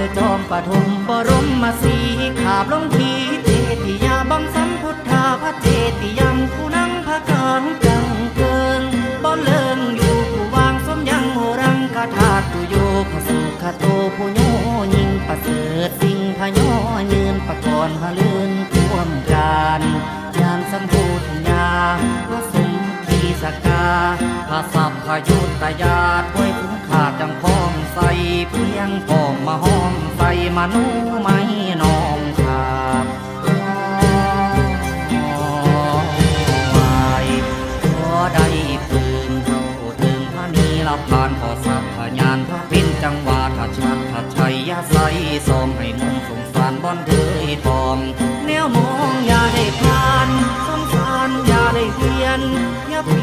ปฐมบรมมาสีขาบลงทีเจติยาบังสัมพุทธาพระเจติยมผู้นั่งพระกลางกังเกิงบ่เลิงอยู่ผู้วางสมยังโมรังกาธาตุโยพสุขโตผู้โยยิงประเสริฐสิ่งพยอยืนประกรณ์พะลื่น สกาพระสัพพยุตยาตไว้ถึงขาดจังพ้องใส่เพียงพ้องมาห้อมใส่มานุไม่นองขาดวายขอได้ปืนเข้าถึงพระนีละพานขอสัพพญานพระปินจังหวาทัชัดทัดชัยยาใสสมให้นุ่มสงสารบอนเคยทอง แนวมองอย่าได้พาน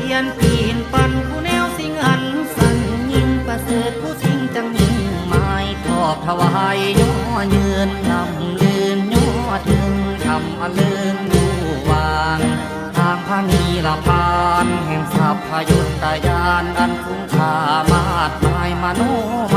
ลี่ยนปีนปันผู้แนวสิงหันสั่นยิงประเสริฐผู้สิงจังยิงหมายทอบถวายย่อยืนนำลืนย่อถึงคำอเลืนอยู่วางทางพระนีละพานแห่งสัพพยุตตายานอันคุ้งค่ามาดหมายมโนไม่จำน